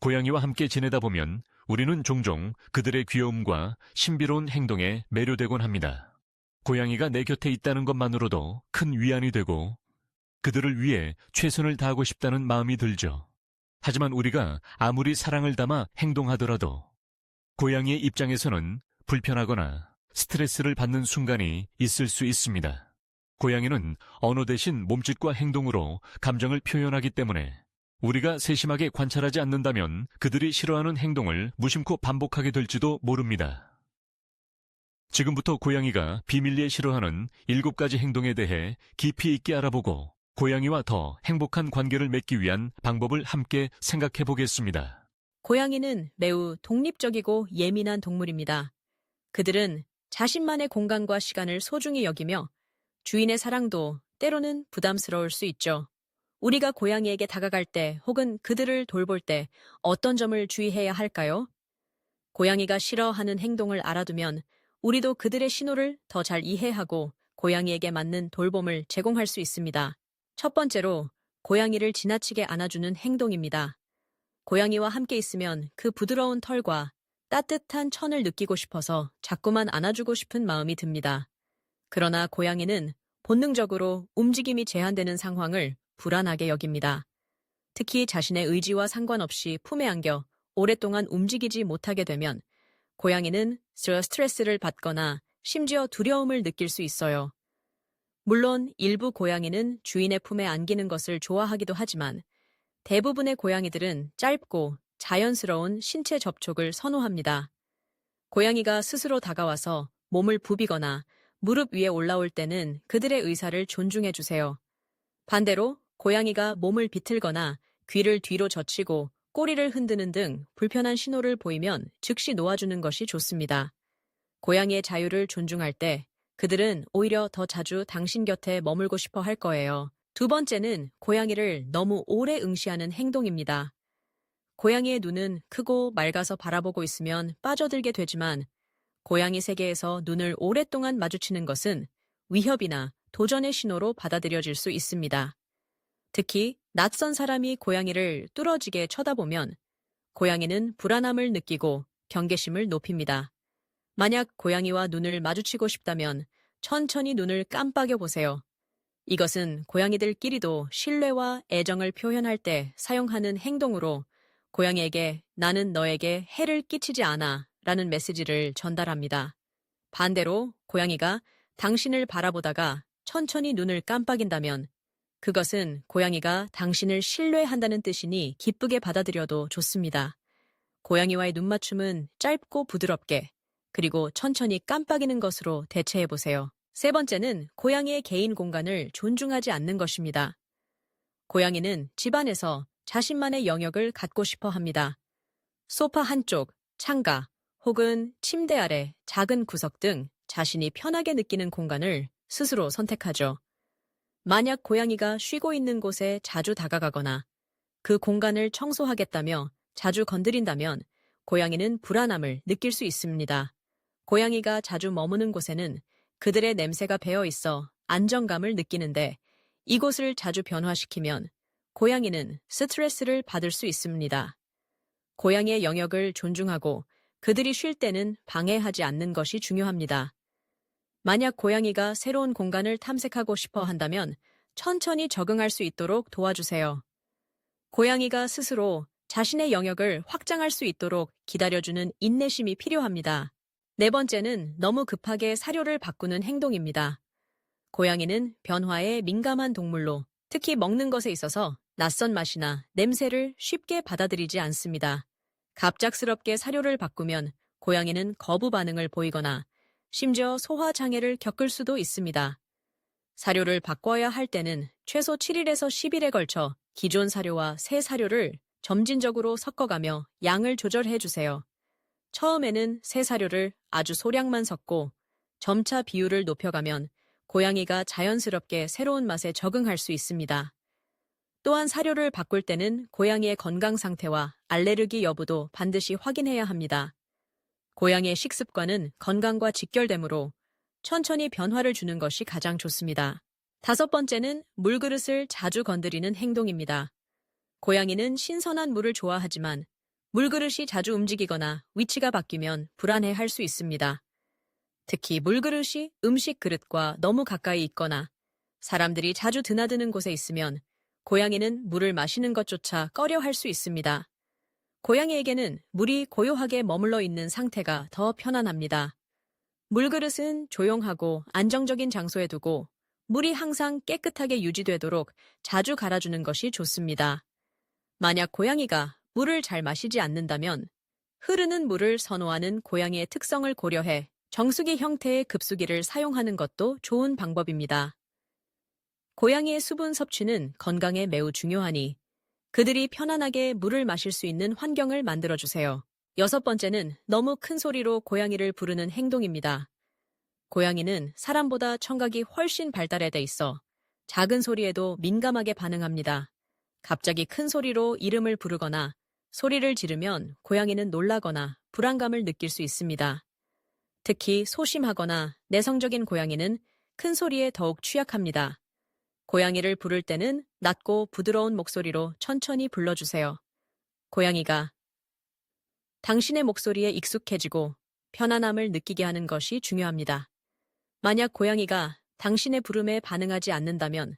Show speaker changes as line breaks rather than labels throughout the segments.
고양이와 함께 지내다 보면 우리는 종종 그들의 귀여움과 신비로운 행동에 매료되곤 합니다. 고양이가 내 곁에 있다는 것만으로도 큰 위안이 되고 그들을 위해 최선을 다하고 싶다는 마음이 들죠. 하지만 우리가 아무리 사랑을 담아 행동하더라도 고양이의 입장에서는 불편하거나 스트레스를 받는 순간이 있을 수 있습니다. 고양이는 언어 대신 몸짓과 행동으로 감정을 표현하기 때문에 우리가 세심하게 관찰하지 않는다면 그들이 싫어하는 행동을 무심코 반복하게 될지도 모릅니다. 지금부터 고양이가 비밀리에 싫어하는 일곱 가지 행동에 대해 깊이 있게 알아보고 고양이와 더 행복한 관계를 맺기 위한 방법을 함께 생각해 보겠습니다.
고양이는 매우 독립적이고 예민한 동물입니다. 그들은 자신만의 공간과 시간을 소중히 여기며 주인의 사랑도 때로는 부담스러울 수 있죠. 우리가 고양이에게 다가갈 때 혹은 그들을 돌볼 때 어떤 점을 주의해야 할까요? 고양이가 싫어하는 행동을 알아두면 우리도 그들의 신호를 더 잘 이해하고 고양이에게 맞는 돌봄을 제공할 수 있습니다. 첫 번째로 고양이를 지나치게 안아주는 행동입니다. 고양이와 함께 있으면 그 부드러운 털과 따뜻한 천을 느끼고 싶어서 자꾸만 안아주고 싶은 마음이 듭니다. 그러나 고양이는 본능적으로 움직임이 제한되는 상황을 불안하게 여깁니다. 특히 자신의 의지와 상관없이 품에 안겨 오랫동안 움직이지 못하게 되면 고양이는 스트레스를 받거나 심지어 두려움을 느낄 수 있어요. 물론 일부 고양이는 주인의 품에 안기는 것을 좋아하기도 하지만 대부분의 고양이들은 짧고 자연스러운 신체 접촉을 선호합니다. 고양이가 스스로 다가와서 몸을 부비거나 무릎 위에 올라올 때는 그들의 의사를 존중해 주세요. 반대로 고양이가 몸을 비틀거나 귀를 뒤로 젖히고 꼬리를 흔드는 등 불편한 신호를 보이면 즉시 놓아주는 것이 좋습니다. 고양이의 자유를 존중할 때 그들은 오히려 더 자주 당신 곁에 머물고 싶어 할 거예요. 두 번째는 고양이를 너무 오래 응시하는 행동입니다. 고양이의 눈은 크고 맑아서 바라보고 있으면 빠져들게 되지만 고양이 세계에서 눈을 오랫동안 마주치는 것은 위협이나 도전의 신호로 받아들여질 수 있습니다. 특히 낯선 사람이 고양이를 뚫어지게 쳐다보면 고양이는 불안함을 느끼고 경계심을 높입니다. 만약 고양이와 눈을 마주치고 싶다면 천천히 눈을 깜빡여 보세요. 이것은 고양이들끼리도 신뢰와 애정을 표현할 때 사용하는 행동으로 고양이에게 나는 너에게 해를 끼치지 않아 라는 메시지를 전달합니다. 반대로 고양이가 당신을 바라보다가 천천히 눈을 깜빡인다면 그것은 고양이가 당신을 신뢰한다는 뜻이니 기쁘게 받아들여도 좋습니다. 고양이와의 눈맞춤은 짧고 부드럽게 그리고 천천히 깜빡이는 것으로 대체해 보세요. 세 번째는 고양이의 개인 공간을 존중하지 않는 것입니다. 고양이는 집안에서 자신만의 영역을 갖고 싶어 합니다. 소파 한쪽, 창가, 혹은 침대 아래 작은 구석 등 자신이 편하게 느끼는 공간을 스스로 선택하죠. 만약 고양이가 쉬고 있는 곳에 자주 다가가거나 그 공간을 청소하겠다며 자주 건드린다면 고양이는 불안함을 느낄 수 있습니다. 고양이가 자주 머무는 곳에는 그들의 냄새가 배어 있어 안정감을 느끼는데 이곳을 자주 변화시키면 고양이는 스트레스를 받을 수 있습니다. 고양이의 영역을 존중하고 그들이 쉴 때는 방해하지 않는 것이 중요합니다. 만약 고양이가 새로운 공간을 탐색하고 싶어 한다면 천천히 적응할 수 있도록 도와주세요. 고양이가 스스로 자신의 영역을 확장할 수 있도록 기다려주는 인내심이 필요합니다. 네 번째는 너무 급하게 사료를 바꾸는 행동입니다. 고양이는 변화에 민감한 동물로 특히 먹는 것에 있어서 낯선 맛이나 냄새를 쉽게 받아들이지 않습니다. 갑작스럽게 사료를 바꾸면 고양이는 거부 반응을 보이거나 심지어 소화 장애를 겪을 수도 있습니다. 사료를 바꿔야 할 때는 최소 7일에서 10일에 걸쳐 기존 사료와 새 사료를 점진적으로 섞어가며 양을 조절해 주세요. 처음에는 새 사료를 아주 소량만 섞고 점차 비율을 높여가면 고양이가 자연스럽게 새로운 맛에 적응할 수 있습니다. 또한 사료를 바꿀 때는 고양이의 건강 상태와 알레르기 여부도 반드시 확인해야 합니다. 고양이의 식습관은 건강과 직결되므로 천천히 변화를 주는 것이 가장 좋습니다. 다섯 번째는 물그릇을 자주 건드리는 행동입니다. 고양이는 신선한 물을 좋아하지만 물그릇이 자주 움직이거나 위치가 바뀌면 불안해 할 수 있습니다. 특히 물그릇이 음식 그릇과 너무 가까이 있거나 사람들이 자주 드나드는 곳에 있으면 고양이는 물을 마시는 것조차 꺼려 할 수 있습니다. 고양이에게는 물이 고요하게 머물러 있는 상태가 더 편안합니다. 물그릇은 조용하고 안정적인 장소에 두고 물이 항상 깨끗하게 유지되도록 자주 갈아주는 것이 좋습니다. 만약 고양이가 물을 잘 마시지 않는다면 흐르는 물을 선호하는 고양이의 특성을 고려해 정수기 형태의 급수기를 사용하는 것도 좋은 방법입니다. 고양이의 수분 섭취는 건강에 매우 중요하니 그들이 편안하게 물을 마실 수 있는 환경을 만들어주세요. 여섯 번째는 너무 큰 소리로 고양이를 부르는 행동입니다. 고양이는 사람보다 청각이 훨씬 발달해 있어 작은 소리에도 민감하게 반응합니다. 갑자기 큰 소리로 이름을 부르거나 소리를 지르면 고양이는 놀라거나 불안감을 느낄 수 있습니다. 특히 소심하거나 내성적인 고양이는 큰 소리에 더욱 취약합니다. 고양이를 부를 때는 낮고 부드러운 목소리로 천천히 불러주세요. 고양이가 당신의 목소리에 익숙해지고 편안함을 느끼게 하는 것이 중요합니다. 만약 고양이가 당신의 부름에 반응하지 않는다면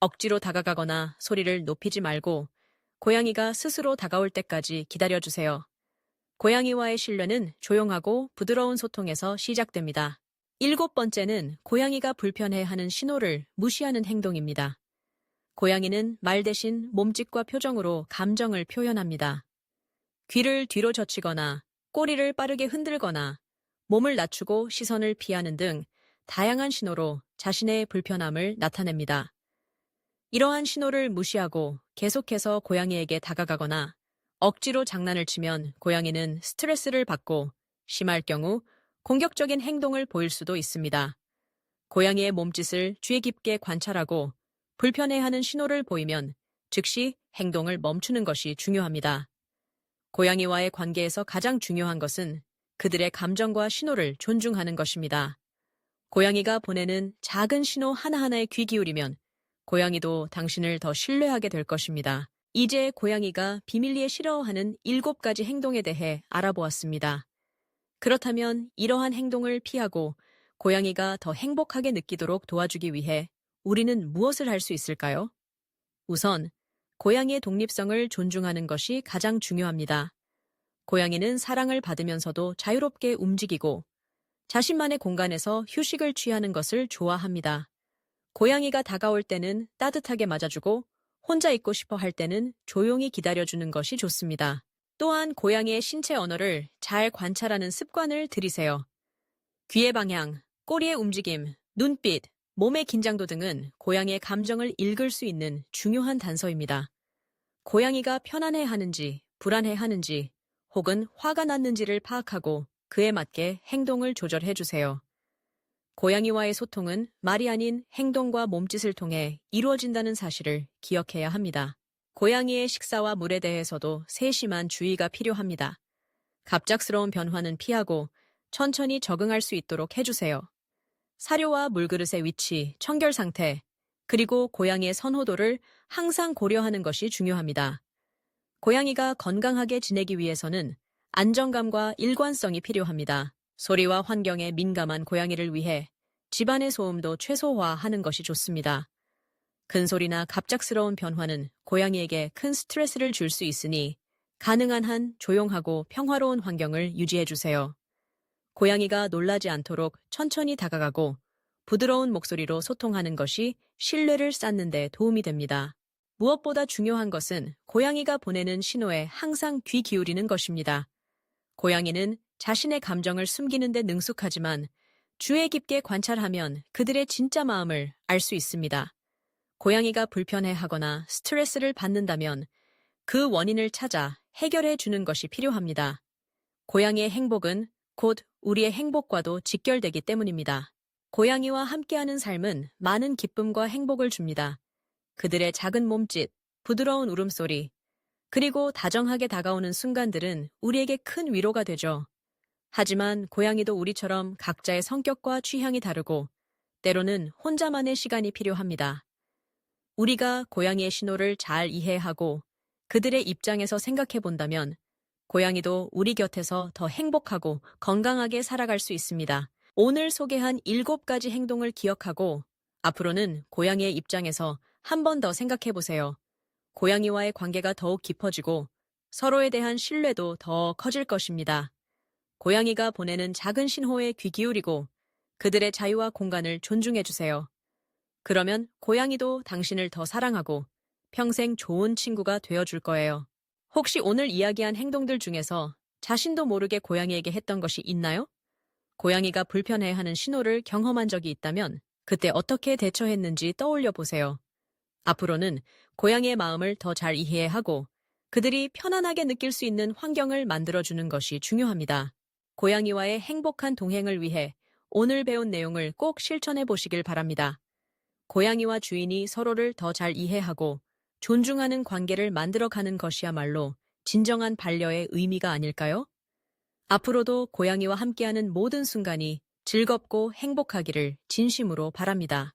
억지로 다가가거나 소리를 높이지 말고 고양이가 스스로 다가올 때까지 기다려주세요. 고양이와의 신뢰는 조용하고 부드러운 소통에서 시작됩니다. 일곱 번째는 고양이가 불편해하는 신호를 무시하는 행동입니다. 고양이는 말 대신 몸짓과 표정으로 감정을 표현합니다. 귀를 뒤로 젖히거나 꼬리를 빠르게 흔들거나 몸을 낮추고 시선을 피하는 등 다양한 신호로 자신의 불편함을 나타냅니다. 이러한 신호를 무시하고 계속해서 고양이에게 다가가거나 억지로 장난을 치면 고양이는 스트레스를 받고 심할 경우 공격적인 행동을 보일 수도 있습니다. 고양이의 몸짓을 주의 깊게 관찰하고 불편해하는 신호를 보이면 즉시 행동을 멈추는 것이 중요합니다. 고양이와의 관계에서 가장 중요한 것은 그들의 감정과 신호를 존중하는 것입니다. 고양이가 보내는 작은 신호 하나하나에 귀 기울이면 고양이도 당신을 더 신뢰하게 될 것입니다. 이제 고양이가 비밀리에 싫어하는 일곱 가지 행동에 대해 알아보았습니다. 그렇다면 이러한 행동을 피하고 고양이가 더 행복하게 느끼도록 도와주기 위해 우리는 무엇을 할 수 있을까요? 우선, 고양이의 독립성을 존중하는 것이 가장 중요합니다. 고양이는 사랑을 받으면서도 자유롭게 움직이고 자신만의 공간에서 휴식을 취하는 것을 좋아합니다. 고양이가 다가올 때는 따뜻하게 맞아주고 혼자 있고 싶어 할 때는 조용히 기다려주는 것이 좋습니다. 또한 고양이의 신체 언어를 잘 관찰하는 습관을 들이세요. 귀의 방향, 꼬리의 움직임, 눈빛, 몸의 긴장도 등은 고양이의 감정을 읽을 수 있는 중요한 단서입니다. 고양이가 편안해 하는지, 불안해 하는지, 혹은 화가 났는지를 파악하고 그에 맞게 행동을 조절해 주세요. 고양이와의 소통은 말이 아닌 행동과 몸짓을 통해 이루어진다는 사실을 기억해야 합니다. 고양이의 식사와 물에 대해서도 세심한 주의가 필요합니다. 갑작스러운 변화는 피하고 천천히 적응할 수 있도록 해주세요. 사료와 물그릇의 위치, 청결 상태, 그리고 고양이의 선호도를 항상 고려하는 것이 중요합니다. 고양이가 건강하게 지내기 위해서는 안정감과 일관성이 필요합니다. 소리와 환경에 민감한 고양이를 위해 집안의 소음도 최소화하는 것이 좋습니다. 큰 소리나 갑작스러운 변화는 고양이에게 큰 스트레스를 줄 수 있으니 가능한 한 조용하고 평화로운 환경을 유지해 주세요. 고양이가 놀라지 않도록 천천히 다가가고 부드러운 목소리로 소통하는 것이 신뢰를 쌓는 데 도움이 됩니다. 무엇보다 중요한 것은 고양이가 보내는 신호에 항상 귀 기울이는 것입니다. 고양이는 자신의 감정을 숨기는 데 능숙하지만 주의 깊게 관찰하면 그들의 진짜 마음을 알 수 있습니다. 고양이가 불편해하거나 스트레스를 받는다면 그 원인을 찾아 해결해 주는 것이 필요합니다. 고양이의 행복은 곧 우리의 행복과도 직결되기 때문입니다. 고양이와 함께하는 삶은 많은 기쁨과 행복을 줍니다. 그들의 작은 몸짓, 부드러운 울음소리, 그리고 다정하게 다가오는 순간들은 우리에게 큰 위로가 되죠. 하지만 고양이도 우리처럼 각자의 성격과 취향이 다르고 때로는 혼자만의 시간이 필요합니다. 우리가 고양이의 신호를 잘 이해하고 그들의 입장에서 생각해 본다면 고양이도 우리 곁에서 더 행복하고 건강하게 살아갈 수 있습니다. 오늘 소개한 7가지 행동을 기억하고 앞으로는 고양이의 입장에서 한 번 더 생각해 보세요. 고양이와의 관계가 더욱 깊어지고 서로에 대한 신뢰도 더 커질 것입니다. 고양이가 보내는 작은 신호에 귀 기울이고 그들의 자유와 공간을 존중해 주세요. 그러면 고양이도 당신을 더 사랑하고 평생 좋은 친구가 되어 줄 거예요. 혹시 오늘 이야기한 행동들 중에서 자신도 모르게 고양이에게 했던 것이 있나요? 고양이가 불편해하는 신호를 경험한 적이 있다면 그때 어떻게 대처했는지 떠올려 보세요. 앞으로는 고양이의 마음을 더 잘 이해하고 그들이 편안하게 느낄 수 있는 환경을 만들어주는 것이 중요합니다. 고양이와의 행복한 동행을 위해 오늘 배운 내용을 꼭 실천해 보시길 바랍니다. 고양이와 주인이 서로를 더 잘 이해하고 존중하는 관계를 만들어가는 것이야말로 진정한 반려의 의미가 아닐까요? 앞으로도 고양이와 함께하는 모든 순간이 즐겁고 행복하기를 진심으로 바랍니다.